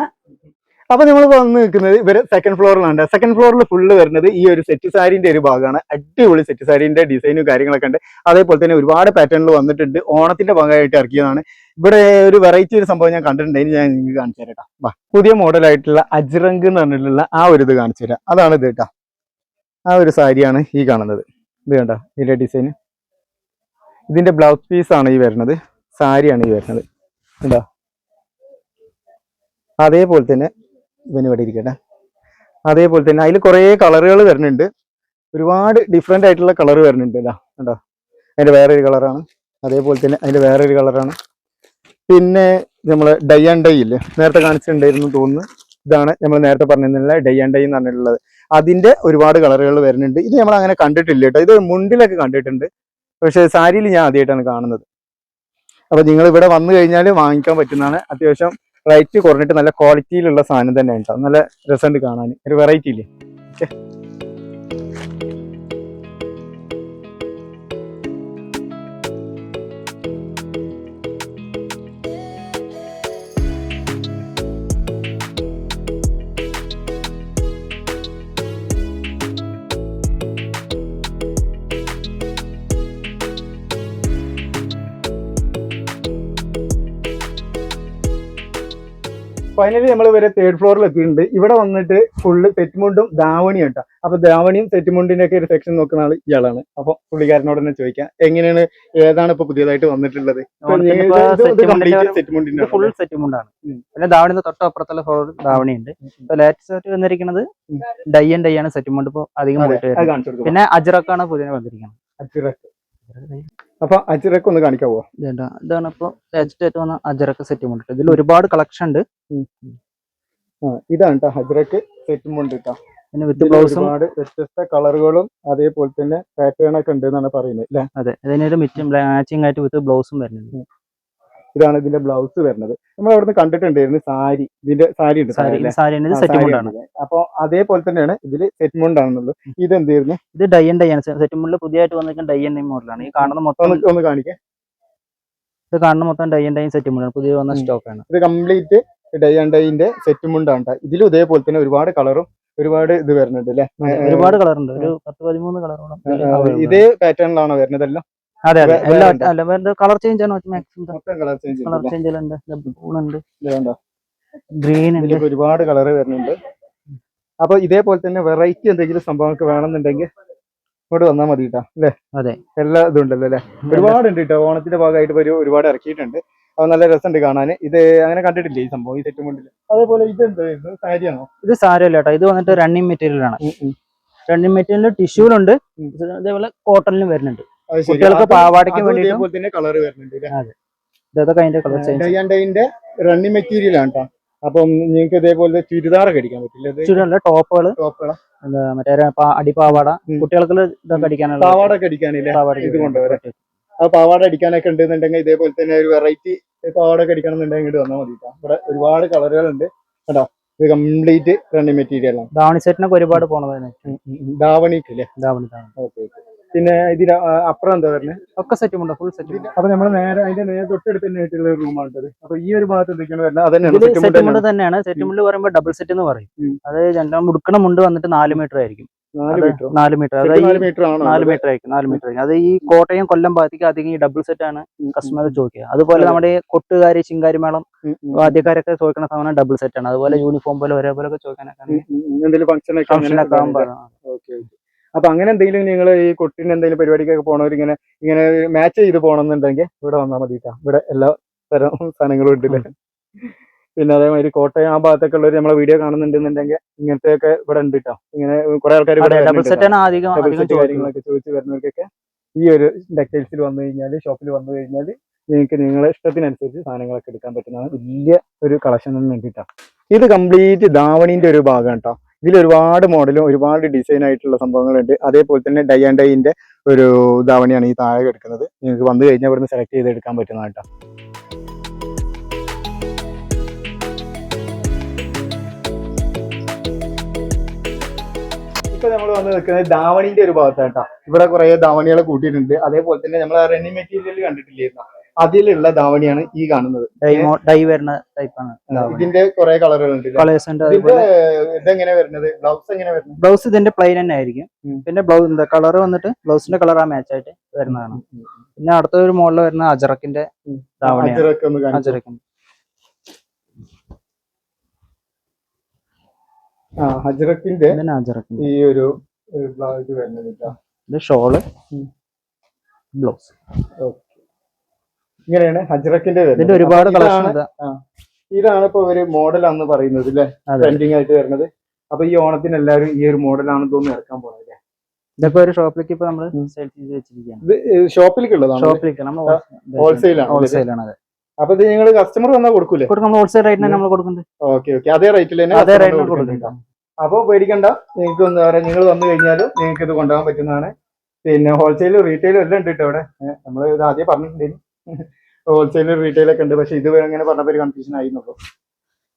അപ്പൊ നമ്മൾ വന്ന് നിൽക്കുന്നത് ഇവർ സെക്കൻഡ് ഫ്ലോറിലാണ് സെക്കൻഡ് ഫ്ലോറിൽ ഫുള്ള് വരുന്നത് ഈ ഒരു സെറ്റ് സാരിന്റെ ഒരു ഭാഗമാണ്. അടിപൊളി സെറ്റ് സാരിന്റെ ഡിസൈനും കാര്യങ്ങളൊക്കെ ഉണ്ട്. അതേപോലെ തന്നെ ഒരുപാട് പാറ്റേണിൽ വന്നിട്ടുണ്ട്. ഓണത്തിന്റെ ഭാഗമായിട്ട് ഇറക്കിയതാണ്. ഇവിടെ ഒരു വെറൈറ്റി ഒരു സംഭവം ഞാൻ കണ്ടിട്ടുണ്ടെങ്കിൽ ഞാൻ നിങ്ങൾക്ക് കാണിച്ചു തരാം വാ. പുതിയ മോഡലായിട്ടുള്ള അജ്രങ്ക് എന്ന് പറഞ്ഞിട്ടുള്ള ആ ഒരു ഇത് കാണിച്ചു തരാം. അതാണ് ഇത് കേട്ടോ ആ ഒരു സാരിയാണ് ഈ കാണുന്നത്. ഇത് കണ്ടോ? ഇതിന്റെ ഡിസൈൻ ഇതിന്റെ ബ്ലൗസ് പീസ് ആണ് ഈ വരുന്നത്. സാരിയാണ് ഈ വരുന്നത്. കണ്ടോ? അതേപോലെ തന്നെ ഇവന് ഇവിടെ ഇരിക്കട്ടെ. അതേപോലെ തന്നെ അതിൽ കുറേ കളറുകൾ വരുന്നുണ്ട്. ഒരുപാട് ഡിഫറെന്റ് ആയിട്ടുള്ള കളർ വരുന്നുണ്ട് ഇതാ കണ്ടോ? അതിന്റെ വേറൊരു കളറാണ്. അതേപോലെ തന്നെ അതിന്റെ വേറൊരു കളറാണ്. പിന്നെ നമ്മൾ ഡൈ ആൻഡ് ഡൈ ഇല്ലേ? നേരത്തെ കാണിച്ചിട്ടുണ്ടായിരുന്നു തോന്നുന്നു. ഇതാണ് നമ്മൾ നേരത്തെ പറഞ്ഞിരുന്നില്ല ഡൈ ആൻഡ് ഡൈ എന്ന് പറഞ്ഞിട്ടുള്ളത്. അതിന്റെ ഒരുപാട് കളറുകൾ വരുന്നുണ്ട്. ഇത് നമ്മൾ അങ്ങനെ കണ്ടിട്ടില്ല കേട്ടോ. ഇത് മുണ്ടിലൊക്കെ കണ്ടിട്ടുണ്ട്. പക്ഷേ സാരിയിൽ ഞാൻ ആദ്യമായിട്ടാണ് കാണുന്നത്. അപ്പോൾ നിങ്ങൾ ഇവിടെ വന്നു കഴിഞ്ഞാൽ വാങ്ങിക്കാൻ പറ്റുന്നതാണ്. അത്യാവശ്യം റേറ്റ് കുറഞ്ഞിട്ട് നല്ല ക്വാളിറ്റിയിലുള്ള സാധനം തന്നെ കേട്ടോ. നല്ല രസമുണ്ട് കാണാൻ. ഒരു വെറൈറ്റി ഇല്ലേ? ഫൈനലി നമ്മൾ വരെ തേർഡ് ഫ്ലോറിൽ എത്തിയിട്ടുണ്ട്. ഇവിടെ വന്നിട്ട് ഫുള്ള് തെറ്റുമുണ്ടും ധാവണിയും കേട്ടോ അപ്പൊ ധാവണിയും തെറ്റുമുണ്ടിന്റെ ഒക്കെ ഒരു സെക്ഷൻ നോക്കുന്ന ആൾ ഇയാളാണ്. അപ്പൊ പുള്ളിക്കാരനോട് തന്നെ ചോദിക്കാം. എങ്ങനെയാണ് ഏതാണ് ഇപ്പൊ പുതിയതായിട്ട് വന്നിട്ടുള്ളത്? ഫുൾ സെറ്റ് മുണ്ടാണ് ഉം. പിന്നെ ധാവണി തൊട്ടപ്പുറത്തുള്ള ഫ്ലോർ ധാവണി ഉണ്ട് ഇപ്പൊ ലേറ്റസ്റ്റ് ആയിട്ട് വന്നിരിക്കുന്നത് ഡൈ ആൻഡ് ഡൈ ആണ്. സെറ്റ് മുണ്ട് ഇപ്പൊ അധികം പിന്നെ അജറക്കാണ് പുതിയ വന്നിരിക്കുന്നത്. അച്ചിറക്ക് അപ്പൊ അജിറക്ക് ഒന്ന് കാണിക്കാവോ? ഇതാ- ഇതാണ് ഇപ്പൊ ലേറ്റസ്റ്റ് വന്ന അജറക്ക് സെറ്റ് മുണ്ട് ഇതിൽ ഒരുപാട് കളക്ഷൻ ഉണ്ട്. ഇതാണ് കേട്ടോ സെറ്റ് മുണ്ട് കേട്ടോ പിന്നെ വിത്ത് ബ്ലൗസും ഒരുപാട് വ്യത്യസ്ത കളറുകളും അതേപോലെ തന്നെ പാറ്റേൺ ഒക്കെ ഉണ്ട് എന്നാണ് പറയുന്നത് അല്ലെ അതെ. അതിനൊരു മിറ്റും മാച്ചിങ് ആയിട്ട് വിത്ത് ബ്ലൗസും വരുന്നുണ്ട്. ഇതാണ് ഇതിന്റെ ബ്ലൗസ് വരുന്നത്. നമ്മൾ അവിടുന്ന് കണ്ടിട്ടുണ്ടായിരുന്നു സാരി. ഇതിന്റെ സാരി ഉണ്ട് അപ്പൊ അതേപോലെ തന്നെയാണ് ഇതിൽ സെറ്റ് മുണ്ട് ആണെന്നുള്ളത് ഇത് എന്തായിരുന്നു ഇത് ഡൈ ആൻഡ് ഡൈ ആണ് സെറ്റ് മുണ്ടിൽ പുതിയതായിട്ട് വന്നിരിക്കുന്ന ഡൈ ആൻഡ് ഡൈ മോഡലാണ് ഈ കാണുന്ന മൊത്തം ഒന്ന് കാണിക്കാം. ഇത് കാണുന്ന മൊത്തം ഡൈ ആൻഡ് ഡൈ സെറ്റ് മുണ്ടാണ് പുതിയ വന്ന സ്റ്റോക്കാണ് സ്റ്റോക്ക് ആണ്. ഇത് കംപ്ലീറ്റ് ഡൈ ആൻഡ് ഡൈന്റെ സെറ്റ് മുണ്ടാണ്. ഇതിലും ഇതേപോലെ തന്നെ ഒരുപാട് കളറും ഒരുപാട് ഇത് വരുന്നുണ്ട് അല്ലെ ഒരുപാട് കളറുണ്ട് ഒരു പത്ത് പതിമൂന്ന് കളറോളം ഇതേ പാറ്റേണിലാണോ വരുന്നത് എല്ലാം അതെ അതെ. എല്ലാ കളർ ചേഞ്ച് ആണ് മാക്സിമം കളർ ചേഞ്ച് കളർ ഉണ്ട് ഗ്രീൻ ഉണ്ട് ഒരുപാട് കളർ വരുന്നുണ്ട്. അപ്പൊ ഇതേപോലെ തന്നെ വെറൈറ്റി എന്തെങ്കിലും സംഭവങ്ങൾക്ക് വേണമെന്നുണ്ടെങ്കിൽ ഇങ്ങോട്ട് വന്നാൽ മതി കേട്ടോ അല്ലേ? അതെ. എല്ലാ ഇതും ഉണ്ടല്ലോ അല്ലേ? ഒരുപാട് ഉണ്ട് കേട്ടോ ഓണത്തിന്റെ ഭാഗമായിട്ട് ഒരു ഒരുപാട് ഇറക്കിയിട്ടുണ്ട്. അത് നല്ല രസമുണ്ട് കാണാൻ ഇത് അങ്ങനെ കണ്ടിട്ടില്ലേ ഈ സംഭവം ഈ സെറ്റും കൊണ്ടില്ല അതേപോലെ ഇത് എന്താ സാരിയാണോ ഇത് സാരമല്ല കേട്ടോ. ഇത് വന്നിട്ട് റണ്ണിങ് മെറ്റീരിയൽ ആണ്. റണ്ണിങ് മെറ്റീരിയൽ ടിഷ്യൂലുണ്ട്. അതേപോലെ കോട്ടണിലും വരുന്നുണ്ട്. കുട്ടികൾക്ക് അതും- പാവാടയ്ക്ക് അതും ഇതേപോലെ തന്നെ കളർ വരുന്നുണ്ട് ഇതൊക്കെ അതിന്റെ കളർ ചേഞ്ച് ഡൈന്റെ റണ്ണിങ് മെറ്റീരിയൽ ആണ് കേട്ടോ അപ്പം നിങ്ങൾക്ക് ഇതേപോലെ ചുരിദാറൊക്കെ അടിക്കാൻ പറ്റില്ല? ചുരുള്ള ടോപ്പുകൾ ടോപ്പുകളാ മറ്റേ അടിപ്പാവാട. കുട്ടികൾക്ക് ഇതൊക്കെ അടിക്കാനുള്ള പാവാടൊക്കെ അടിക്കാനില്ലേ? പാവാടയ്ക്ക് ഇത് കൊണ്ടുവരാം. ആ പാവാട അടിക്കാനൊക്കെ ഉണ്ടെന്നുണ്ടെങ്കിൽ ഇതേപോലെ തന്നെ ഒരു വെറൈറ്റി പാവാട ഒക്കെ അടിക്കണം എന്നുണ്ടെങ്കിൽ ഇങ്ങോട്ട് വന്നാൽ മതി ഇവിടെ ഒരുപാട് കളറുകൾ ഉണ്ട്. കേട്ടോ ഇത് കംപ്ലീറ്റ് റണ്ണിങ് മെറ്റീരിയൽ ആണ്. ധാവണി സെറ്റിനൊക്കെ ഒരുപാട് പോണതാണ് ധാവണിക്ക് അല്ലേ ധാവണി ഓക്കെ ഓക്കെ. പിന്നെ ഇതിന് അപ്പുറം എന്താ പറഞ്ഞത് ഒക്കെ സെറ്റും ഉണ്ട്? ഫുൾ സെറ്റ് അപ്പൊ നമ്മൾ നേരെ അതിന്റെ നേരെ തൊട്ടടുത്ത് തന്നെ ആയിട്ടുള്ള റൂമാണ് അപ്പൊ ഈ ഒരു ഭാഗത്ത് എന്തൊക്കെയാണ് വരുന്നത് അതന്നെയാണ് ഇതിൽ സെറ്റ് സെറ്റ് മുണ്ട് മുണ്ട് തന്നെയാണ്. സെറ്റുമുണ്ട് പറയുമ്പോൾ ഡബിൾ സെറ്റ് എന്ന് പറയും. അതായത് അത് രണ്ടാം മുടുക്കണ മുണ്ട് വന്നിട്ട് നാല് മീറ്റർ ആയിരിക്കും. നാല് മീറ്റർ നാല് മീറ്റർ ആയിരിക്കും. നാല് മീറ്റർ ആയിരിക്കും. അത് ഈ കോട്ടയം കൊല്ലം ഭാഗത്തേക്ക് അധികം ഈ ഡബിൾ സെറ്റ് ആണ് കസ്റ്റമർ ചോദിക്കുക. അതുപോലെ നമ്മുടെ കൊട്ടുകാരി ചിങ്കാരി മേളം. വാദ്യക്കാരൊക്കെ ചോദിക്കുന്ന സാധനം ഡബിൾ സെറ്റ് ആണ്. അതുപോലെ യൂണിഫോം പോലെ ഒരേപോലെ ഒക്കെ ചോദിക്കാനൊക്കെ. എന്തെങ്കിലും ഫംഗ്ഷൻ ആകുമ്പോൾ അപ്പൊ അങ്ങനെ എന്തെങ്കിലും നിങ്ങൾ ഈ കുട്ടീന്റെ എന്തെങ്കിലും പരിപാടിക്കൊക്കെ പോണവർ ഇങ്ങനെ ഇങ്ങനെ മാച്ച് ചെയ്ത് പോകണമെന്നുണ്ടെങ്കിൽ ഇവിടെ വന്നാൽ മതി. ഇവിടെ എല്ലാ തരം സാധനങ്ങളും ഉണ്ടല്ലേ പിന്നെ അതേമാതിരി കോട്ടയം ആ ഭാഗത്തൊക്കെ ഉള്ളവർ നമ്മളെ വീഡിയോ കാണുന്നുണ്ടെന്നുണ്ടെങ്കിൽ ഇങ്ങനത്തെ ഒക്കെ ഇവിടെ ഉണ്ട് കേട്ടോ ഇങ്ങനെ കുറെ ആൾക്കാർ ഇവിടെ കാര്യങ്ങളൊക്കെ ചോദിച്ചു വരുന്നവർക്കൊക്കെ ഈ ഒരു ടെക്സ്റ്റൈൽസിൽ വന്നു കഴിഞ്ഞാൽ ഷോപ്പിൽ വന്നു കഴിഞ്ഞാൽ നിങ്ങൾക്ക് നിങ്ങളെ ഇഷ്ടത്തിനനുസരിച്ച് സാധനങ്ങളൊക്കെ എടുക്കാൻ പറ്റുന്നതാണ്. വലിയ ഒരു കളക്ഷൻ തന്നെ വേണ്ടിയിട്ടാണ് ഇത് കംപ്ലീറ്റ് ധാവണിന്റെ ഒരു ഭാഗം കേട്ടോ ഇതിൽ ഒരുപാട് മോഡലും ഒരുപാട് ഡിസൈൻ ആയിട്ടുള്ള സംഭവങ്ങളുണ്ട്. അതേപോലെ തന്നെ ഡൈ ആൻഡ് ഡൈന്റെ ഒരു ധാവണിയാണ് ഈ താഴെ എടുക്കുന്നത് നിങ്ങൾക്ക് വന്നു കഴിഞ്ഞാൽ ഇവിടുന്ന് സെലക്ട് ചെയ്ത് എടുക്കാൻ പറ്റുന്നതാണ് കേട്ടോ ഇപ്പൊ നമ്മൾ വന്ന് നിൽക്കുന്നത് ധാവണിന്റെ ഒരു ഭാഗത്താണ് കേട്ടോ ഇവിടെ കുറെ ധാവണികളെ കൂട്ടിയിട്ടുണ്ട്. അതേപോലെ തന്നെ നമ്മൾ റണ്ണിങ് മെറ്റീരിയൽ കണ്ടിട്ടില്ലായിരുന്നു അതിലുള്ള ധാവണിയാണ് ഈ കാണുന്നത്. ഡൈ വരുന്ന ടൈപ്പാണ് ഇതിന്റെ കുറെ കളറുകൾ ഉണ്ട് കളേഴ്സ് ഉണ്ട് ഇതെങ്ങനെ വരുന്നത്? ബ്ലൗസ് എങ്ങനെ വരുന്നത്? ബ്ലൗസ് ഇതിന്റെ പ്ലെയിൻ തന്നെ ആയിരിക്കും. പിന്നെ ബ്ലൗസ് എന്താ കളർ വന്നിട്ട് ബ്ലൗസിന്റെ കളർ ആ മാച്ച് ആയിട്ട് വരുന്നതാണ്. പിന്നെ അടുത്ത ഒരു മോഡൽ വരുന്ന അജറക്കിന്റെ. ധാവണി അജറക്കിന്റെ ഹജറക്കിന്റെ ഈ ഒരു ഇത് വരുന്നത് ഷോൾ ബ്ലൗസ് ബ്ലൗസ് ഇങ്ങനെയാണ് ഹജ്രക്കിന്റെ ഇതിന്റെ ഒരുപാട് കളക്ഷൻ ഇതാണ്- ഇപ്പൊ ഒരു മോഡൽ ആണെന്ന് പറയുന്നത് അല്ലെ ട്രെൻഡിങ് ആയിട്ട് വരുന്നത്. അപ്പൊ ഈ ഓണത്തിന് എല്ലാവരും ഈ ഒരു മോഡലാണെന്ന് തോന്നുന്നു ഇറക്കാൻ പോകുന്നത് ഇതൊക്കെ ഒരു ഷോപ്പിലേക്ക് ഇപ്പൊ നമ്മൾ. സെയിൽ ചെയ്ത് വെച്ചിരിക്കുകയാണ്. ഷോപ്പിലേക്ക് ഉള്ളതാണ് ഷോപ്പിലേക്ക് നമ്മൾ ഹോൾസെയിൽ ആണ് ഹോൾസെയിൽ ആണ് അതെ. അപ്പൊ ഇത് നിങ്ങൾ കസ്റ്റമർ വന്നാൽ കൊടുക്കൂലേ? കൊടുക്കും നമ്മൾ ഹോൾസെയിൽ റേറ്റിന് നമ്മൾ കൊടുക്കുന്നുണ്ട്. Okay okay. അതേ റേറ്റിൽ തന്നെ അതേ റേറ്റിന് കൊടുക്കുന്നുണ്ട്. കൊടുക്കുന്നുണ്ട്. അപ്പോൾ പേടിക്കണ്ട. നിങ്ങൾക്ക് എന്താ പറയാ നിങ്ങൾ വന്നു കഴിഞ്ഞാലും നിങ്ങൾക്ക് ഇത് കൊണ്ടുപോകാൻ പറ്റുന്നതാണ്. പിന്നെ ഹോൾസെയിലും റീറ്റെയിലും എല്ലാം ഉണ്ട് കേട്ടോ ഇവിടെ. നമ്മൾ ഇത് ആദ്യം പറഞ്ഞിട്ടുണ്ടായിരുന്നു. ഹോൾസെയിലും റീറ്റെയിൽ ഒക്കെ ഉണ്ട്. പക്ഷെ ഇത് അങ്ങനെ പറഞ്ഞപ്പോൾ ഒരു കൺഫ്യൂഷൻ ആയിരുന്നുള്ളൂ.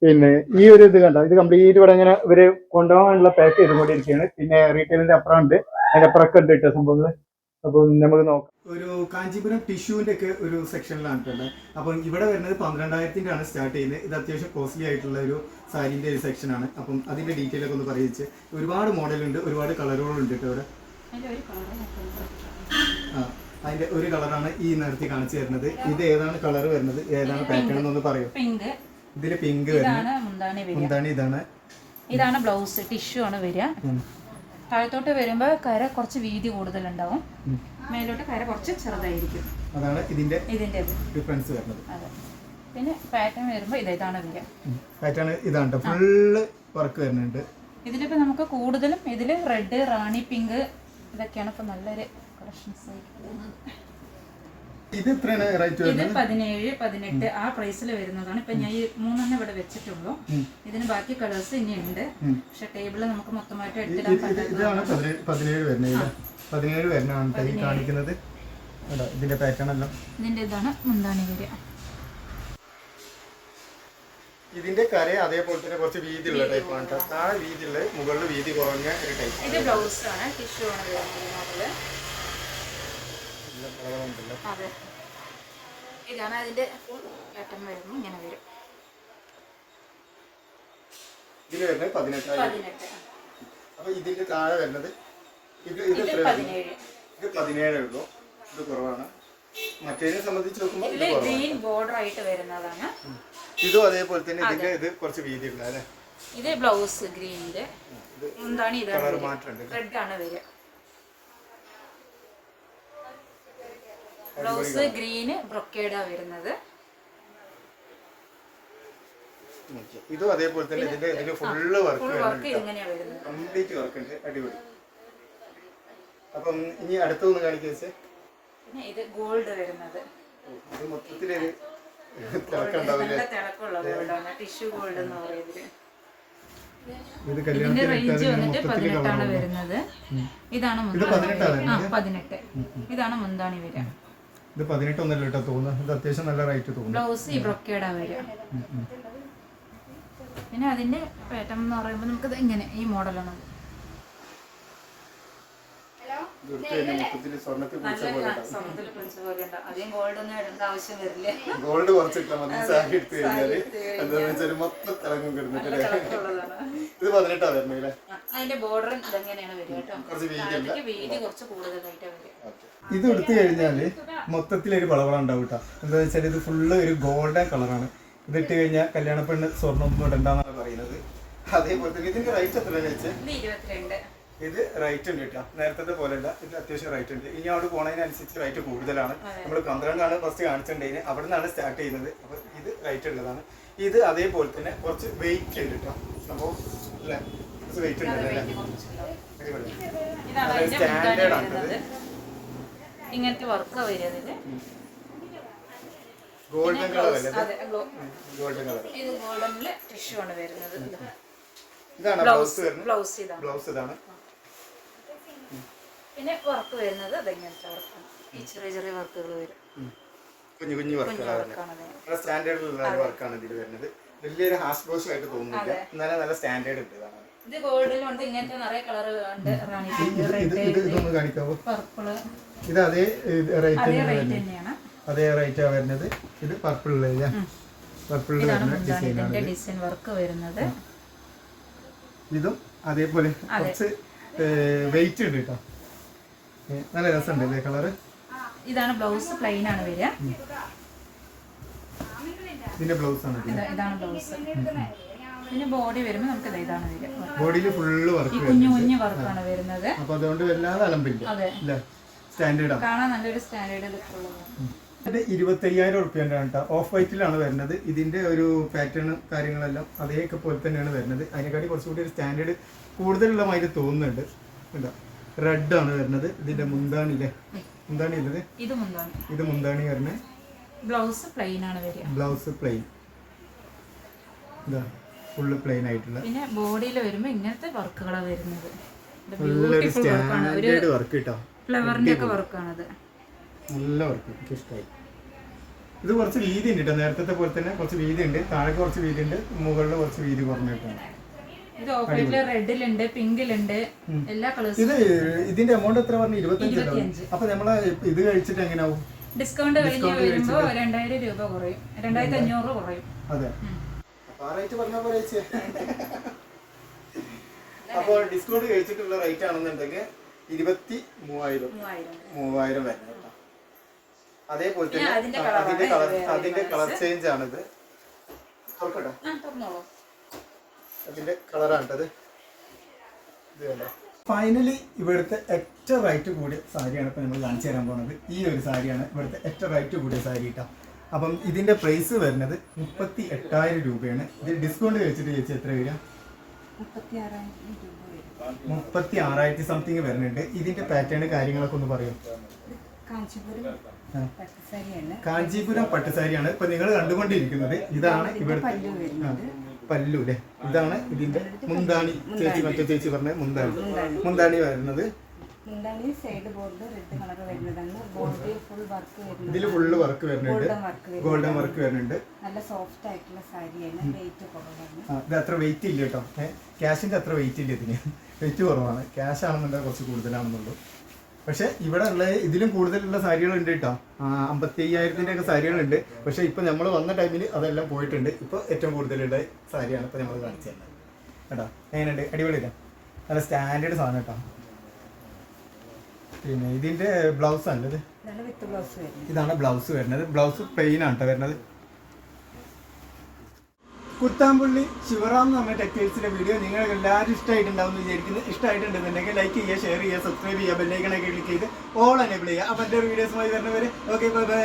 പിന്നെ ഈ ഒരു ഇത് കണ്ട? ഇത് കംപ്ലീറ്റ് ഇവിടെ ഇങ്ങനെ ഇവർ കൊണ്ടുപോകാനുള്ള പാക്ക് ചെയ്തുകൊണ്ടിരിക്കുകയാണ് പിന്നെ റീറ്റെയിലിന്റെ അപ്പുറം ഉണ്ട്. അതിന്റെ അപ്പുറമൊക്കെ ഉണ്ട് കേട്ടോ സംഭവങ്ങൾ. അപ്പം നമുക്ക് നോക്കാം. ഒരു കാഞ്ചീപുരം ടിഷ്യൂവിന്റെ ഒക്കെ ഒരു സെക്ഷനിലാണ് അപ്പൊ അപ്പം ഇവിടെ വരുന്നത് പന്ത്രണ്ടായിരത്തിന്റെ ആണ് സ്റ്റാർട്ട് ചെയ്യുന്നത്. ഇത് അത്യാവശ്യം കോസ്റ്റ്ലി ആയിട്ടുള്ള ഒരു സാരിന്റെ ഒരു സെക്ഷൻ ആണ്. അപ്പം അതിന്റെ ഡീറ്റെയിൽ ഒക്കെ ഒന്ന് പറയിച്ച്. ഒരുപാട് മോഡലുണ്ട് ഒരുപാട് കളറുകളുണ്ട് കേട്ടോ ഇവിടെ. ആ. അതിന്റെ ഒരു കളറാണ് ഈ നേരത്തെ കാണിച്ചു തരുന്നത്. ഇത് ഏതാണ് കളർ വരുന്നത്? ഏതാണ് പാറ്റേൺ എന്നൊന്ന് പറയൂ. പിങ്ക് ഇതിൽ പിങ്ക് വരുന്നത്. ഇതാണ് മുന്താണി ഇതാണ്. ഇതാണ് ബ്ലൗസ് ടിഷ്യൂ ആണ് വരിക. താഴത്തോട്ട് വരുമ്പോൾ കര കുറച്ച് വീതി കൂടുതലുണ്ടാവും. മേലോട്ട് കര കുറച്ച് ചെറുതായിരിക്കും. അതാണ് ഇതിന്റെ ഇതിന്റെ ഡിഫറൻസ് വരുന്നത്. പിന്നെ പാറ്റേൺ വരുമ്പോൾ ഇത് ഇതാണ് വരിക പാറ്റേൺ ഇതാണ് ഫുൾ ഫുള്ള് വർക്ക് വരുന്നുണ്ട്. ഇതിലിപ്പോൾ നമുക്ക് കൂടുതലും ഇതിൽ റെഡ് റാണി പിങ്ക് ഇതൊക്കെയാണ് ഇപ്പോൾ നല്ലൊരു കളക്ഷൻസ് ഇത് എത്രയാണ് റേറ്റ് ഇത് പതിനേഴ് പതിനെട്ട് ആ പ്രൈസിൽ വരുന്നതാണ്. ഇപ്പൊ ഞാൻ ഈ മൂന്നെണ്ണം ഇവിടെ വെച്ചിട്ടുള്ളൂ. ഇതിന് ബാക്കി കളേഴ്സ് ഇനി ഉണ്ട്. പക്ഷെ ടേബിൾ നമുക്ക് മൊത്തമായിട്ട് എടുത്തിടാൻ ഇത് ഇത് ഇതാണ് പതിനേഴ് വരുന്നത്? പതിനേഴ് വരുന്നതാണ് ഈ കാണിക്കുന്നത്. ഇതിന്റെ പാറ്റേൺ എല്ലാം. ഇതിന്റെ ഇതാണ് മുന്താണി വരിക ഇതിന്റെ കര അതേപോലെ തന്നെ കുറച്ച് വീതിയുള്ള ടൈപ്പ് ആണ് താഴെ വീതിയുള്ള മുകളിൽ വീതി കുറഞ്ഞ ഒരു ടൈപ്പ് ഇത് ബ്ലൗസ് ആണ് ടിഷ്യൂ ആണ് അതെ. ഇതാണ് അതിന്റെ ഫുൾ പാറ്റേൺ വരുന്നത് ഇങ്ങനെ വരും. ഇതിൽ വരുന്നത് പതിനെട്ട്. അപ്പൊ ഇതിന്റെ താഴെ വരുന്നത് ഇത് ഇത് ഇത് പതിനേഴ്. ഇത് ഉള്ളൂ. ഇത് കുറവാണ്. മറ്റേതിനെ സംബന്ധിച്ച് നോക്കുമ്പോൾ ഇത് ഗ്രീൻ ബോർഡർ ആയിട്ട് വരുന്നതാണ്. ഇതും അതേപോലെ തന്നെ ഇതിന്റെ ഇത് കുറച്ച് വീതിയുള്ള അല്ലേ? ഇത് ബ്ലൗസ് ഗ്രീനിന്റെ എന്താണ് കളർ റെഡ് ആണ് വരിക. ബ്ലൗസ് ഗ്രീന് ബ്രൊക്കേഡാ വരുന്നത്. ഇതും അതേപോലെ തന്നെ ഇതിന്റെ ഇതിന് ഫുള്ള് വർക്ക് ഫുൾ വർക്ക് ഇങ്ങനെയാ വരുന്നത്. കംപ്ലീറ്റ് വർക്ക് ഉണ്ട്. അടിപൊളി. അപ്പം ഇനി അടുത്തൊന്ന് കാണിക്കുക വെച്ചേ പിന്നെ ഇത് ഗോൾഡ് വരുന്നത്. ഇത് ഗോൾഡാണ് ടിഷ്യൂ ഗോൾഡ് എന്ന് പറയുന്നത്. ഇതിന്റെ റേഞ്ച് വന്നിട്ട് മൊത്തത്തിൽ പതിനെട്ടാണ് വരുന്നത്. ഇതാണ് പതിനെട്ട്. ഇതാണ് മുന്താണി വരിക. ഇത് പതിനെട്ടൊന്നല്ല കേട്ടോ തോന്നുന്നു ഇത് അത്യാവശ്യം നല്ല റേറ്റ് തോന്നുന്നു. ബ്ലൗസ് ഈ ബ്രൊക്കേഡാ വരിക. പിന്നെ അതിന്റെ പാറ്റേൺ എന്ന് പറയുമ്പോൾ നമുക്ക് ഇങ്ങനെ ഈ മോഡലാണ് ഗോൾഡ് കുറച്ചിട്ടാ മതി. സാരി എടുത്ത് കഴിഞ്ഞാൽ. എന്താന്ന് വെച്ചാൽ മൊത്തം തിളങ്ങും കിടന്നിട്ടല്ലേ ഉള്ളതാണ് ഇത് പതിനെട്ടാ വരുന്നില്ലേ അതിന്റെ ബോർഡർ ഇതെങ്ങനെയാണ് വരിക കേട്ടോ. കുറച്ച് വീതി കുറച്ച് ഇത് എടുത്തു മൊത്തത്തിൽ മൊത്തത്തിലൊരു വളവള ഉണ്ടാവും കേട്ടോ. എന്താ വെച്ചാൽ ഇത് ഫുള്ള് ഒരു ഗോൾഡൻ കളറാണ്. ഇത് ഇട്ട് കഴിഞ്ഞാൽ കല്യാണ പെണ്ണ് സ്വർണം ഒന്നും ഇടണ്ടെന്നാണ് പറയുന്നത്. അതേപോലെ തന്നെ ഇതിന്റെ റേറ്റ് എത്ര ഇത് റൈറ്റ് ഉണ്ട് കേട്ടോ. നേരത്തെ പോലെ അല്ല ഇത് അത്യാവശ്യം റൈറ്റ് ഉണ്ട്. ഇനി അവിടെ പോണതിനനുസരിച്ച് റൈറ്റ് കൂടുതലാണ്. നമ്മൾ പന്ത്രണ്ടാണ് ഫസ്റ്റ് കാണിച്ചിട്ടുണ്ടെങ്കിൽ അവിടെ നിന്നാണ് സ്റ്റാർട്ട് ചെയ്യുന്നത്. അപ്പൊ ഇത് റൈറ്റ് ഉള്ളതാണ്. ഇത് അതേപോലെ തന്നെ കുറച്ച് വെയിറ്റ് ഉണ്ട് കേട്ടോ. സംഭവം അല്ലേ? കുറച്ച് വെയിറ്റ് ഉണ്ട്. standard ആണ് ഇങ്ങനത്തെ വർക്ക് വരിക അതിൽ. ഗോൾഡൻ കളർ ഇത്? ഗോൾഡനിൽ ടിഷ്യൂ ആണ് വരുന്നത്. ഇതാണ് ബ്ലൗസ് ബ്ലൗസ് ഇതാണ്. ബ്ലൗസ് ഇതാണ്. പിന്നെ വർക്ക് വരുന്നത് അതെങ്ങനത്തെ വർക്കാണ് ഈ ചെറിയ ചെറിയ വർക്കുകൾ വരും. കുഞ്ഞു കുഞ്ഞു വർക്കുകളാണ് സ്റ്റാൻഡേർഡ് നല്ല വർക്കാണ് ഇതിൽ വരുന്നത്. വലിയൊരു ഹാസ് ബ്ലൗസ് ആയിട്ട് തോന്നുന്നില്ല. എന്നാലും നല്ല സ്റ്റാൻഡേർഡ് ഉണ്ട് ഇതാണ്. ഇത് ഗോൾഡിലുണ്ട് ഇങ്ങനത്തെ നിറയെ കളർ ഉണ്ട്. റാണി പർപ്പിൾ ഇത് അതേ റേറ്റ് തന്നെയാണ് അതേ റേറ്റാണ് വരുന്നത്. ഇത് പർപ്പിളില്ല പർപ്പിളിൽ വരുന്ന ഡിസൈനാണ് ഡിസൈൻ വർക്ക് വരുന്നത്. ഇതും അതേപോലെ കുറച്ച് വെയിറ്റ് ഉണ്ട് കേട്ടോ നല്ല രസമുണ്ട് അല്ലേ കളറ് ഇതാണ് ബ്ലൗസ് പ്ലെയിൻ ആണ് വരിക. ഇതിന്റെ ബ്ലൗസ് ആണ് ഇത്. ഇതാണ് ബ്ലൗസ് പിന്നെ ബോഡി വരുമ്പോൾ നമുക്ക് ഇതാണ് വരിക. ബോഡിയിൽ ഫുള്ള് വർക്ക് കുഞ്ഞു കുഞ്ഞു വർക്കാണ് വരുന്നത്. അപ്പൊ അതുകൊണ്ട് വല്ലാതെ അലമ്പില്ല അതെ. സ്റ്റാൻഡേർഡാണ് കാണാൻ നല്ലൊരു സ്റ്റാൻഡേർഡ് ഇത് ഇരുപത്തയ്യായിരം ഉറുപ്പ്യന്റെ കേട്ടോ. ഓഫ് വൈറ്റിലാണ് വരുന്നത്. ഇതിന്റെ ഒരു പാറ്റേൺ കാര്യങ്ങളെല്ലാം അതേക്കെ പോലെ തന്നെയാണ് വരുന്നത്. അതിനെക്കാട്ടി കുറച്ചുകൂടി ഒരു സ്റ്റാൻഡേർഡ് കൂടുതലുള്ള മാതിരി തോന്നുന്നുണ്ട്. എന്താ റെഡ് ആണ് വരുന്നത്. ഇതിന്റെ മുന്താണില്ലേ മുന്താണി ഇത് ഇത് മുന്താണ്. ഇത് മുന്താണി വരുന്നത്. ബ്ലൗസ് പ്ലെയിൻ ആണ് വരിക. ബ്ലൗസ് പ്ലെയിൻ ഇതാ ഫുള്ള് പ്ലെയിൻ ആയിട്ടുള്ള. പിന്നെ ബോഡിയിൽ വരുമ്പോൾ ഇങ്ങനത്തെ വർക്കുകളാണ് വരുന്നത്. ഒരു സ്റ്റാൻഡേർഡ് വർക്ക് കിട്ടോ. ഫ്ലവറിന്റെ ഒക്കെ വർക്കാണത്. നല്ല വർക്ക് എനിക്ക് ഇഷ്ടമായി ഇത് കുറച്ച് വീതി ഉണ്ട് കേട്ടോ നേരത്തെ പോലെ തന്നെ കുറച്ച് വീതി ഉണ്ട് താഴെ കുറച്ച് വീതി ഉണ്ട് മുകളിൽ കുറച്ച് വീതി കുറഞ്ഞിട്ടുണ്ട്. ഇത് ഓഫ് വൈറ്റിൽ റെഡിലുണ്ട് പിങ്കിലുണ്ട് എല്ലാ കളേഴ്സും ഇത് ഇതിന്റെ എമൗണ്ട് എത്ര പറഞ്ഞു? ഇരുപത്തിയഞ്ച്. അപ്പൊ നമ്മളെ ഇത് കഴിച്ചിട്ട് എങ്ങനെയാവും ഡിസ്കൗണ്ട് കഴിഞ്ഞ് വരുമ്പോൾ രണ്ടായിരം രൂപ കുറയും. രണ്ടായിരത്തി അഞ്ഞൂറ് കുറയും. അതെ. അപ്പോൾ ഡിസ്കൗണ്ട് കഴിച്ചിട്ടുള്ള റേറ്റ് ആണെന്നുണ്ടെങ്കിൽ ഇരുപത്തി മൂവായിരം. മൂവായിരം. വരുന്നത് കേട്ടോ. അതേപോലെ തന്നെ അതിന്റെ കളർ അതിന്റെ കളർ ചേഞ്ച് ആണിത് തുറക്കട്ടെ. അതിന്റെ കളറാണ് ഇത് ഫൈനലി ഇവിടുത്തെ ഏറ്റവും റൈറ്റ് കൂടിയ സാരിയാണ് ഇപ്പൊ നമ്മൾ കാണിച്ചു തരാൻ പോകുന്നത് ഈ ഒരു സാരിയാണ് ഇവിടുത്തെ ഏറ്റവും റൈറ്റ് കൂടിയ സാരി കേട്ടോ. അപ്പം ഇതിന്റെ പ്രൈസ് വരുന്നത് മുപ്പത്തി എട്ടായിരം രൂപയാണ്. ഇത് ഡിസ്കൗണ്ട് കഴിച്ചിട്ട് ചേച്ചി എത്ര വരിക മുപ്പത്തി ആറായിരം രൂപ. മുപ്പത്തി ആറായിരത്തി സംതിങ് വരുന്നുണ്ട്. ഇതിന്റെ പാറ്റേൺ കാര്യങ്ങളൊക്കെ ഒന്ന് പറയും. കാഞ്ചീപുരം. പട്ടുസാരിയാണ്. ഇപ്പൊ നിങ്ങൾ കണ്ടുകൊണ്ടിരിക്കുന്നത് ഇതാണ് ഇവിടുത്തെ പല്ലു അല്ലെ ഇതാണ് ഇതിന്റെ മുന്താണി. ചേച്ചി മറ്റേ ചേച്ചി പറഞ്ഞ മുന്താണി. മുന്താണി വരുന്നത്. മുന്താണി സൈഡ് ബോർഡ് റെഡ് കളർ വരുന്നതാണ് ബോർഡിൽ ഫുൾ വർക്ക് ഇതിൽ വരുന്നത് ഫുള്ള് വർക്ക് വരുന്നുണ്ട്. ഗോൾഡൻ വർക്ക് വരുന്നുണ്ട്. നല്ല സോഫ്റ്റ് ആയിട്ടുള്ള സാരിയാണ് വെയിറ്റ് കുറവാണ്. ഇത് അത്ര വെയിറ്റ് ഇല്ല കേട്ടോ. ക്യാഷിന്റെ അത്ര വെയിറ്റ് ഇല്ല ഇതിന്. വെയിറ്റ് കുറവാണ്. ക്യാഷ് ആണെന്നുണ്ടെങ്കിൽ കുറച്ച് കൂടുതലാണെന്നുള്ളൂ. പക്ഷെ ഇവിടെ ഉള്ള ഇതിലും കൂടുതലുള്ള സാരികളുണ്ട് കേട്ടോ. അമ്പത്തി അയ്യായിരത്തിന്റെ ഒക്കെ സാരികളുണ്ട്. പക്ഷെ ഇപ്പൊ നമ്മൾ വന്ന ടൈമിൽ അതെല്ലാം പോയിട്ടുണ്ട്. ഇപ്പൊ ഏറ്റവും കൂടുതലുള്ള സാരിയാണ് ഇപ്പൊ നമ്മൾ കാണിച്ചു തരുന്നത്. കേട്ടോ? എങ്ങനെയുണ്ട്? അടിപൊളിയില്ല? നല്ല സ്റ്റാൻഡേർഡ് സാധനം കേട്ടോ. പിന്നെ ഇതിന്റെ ബ്ലൗസ് വരുന്നത്. ഇതാണ് ബ്ലൗസ് വരുന്നത്. ബ്ലൗസ് പ്ലെയിൻ ആണ് കേട്ടോ വരുന്നത്. കുത്താമ്പുള്ളി ശിവറാം എന്ന് പറഞ്ഞ ടെക്സ്റ്റൈൽസിന്റെ വീഡിയോ നിങ്ങൾക്ക് എല്ലാവരും ഇഷ്ടമായിട്ടുണ്ടാവും എന്ന് വിചാരിക്കുന്നു. ഇഷ്ടമായിട്ടുണ്ടെന്നുണ്ടെങ്കിൽ ലൈക്ക് ചെയ്യുക ഷെയർ ചെയ്യുക സബ്സ്ക്രൈബ് ചെയ്യുക ബെല്ലൈക്കണൊക്കെ ക്ലിക്ക് ചെയ്ത് ഓൾ എനേബിൾ ചെയ്യുക. അപ്പം എന്റെ വീഡിയോസുമായി വരുന്നവർ ഓക്കെ ബൈ ബൈ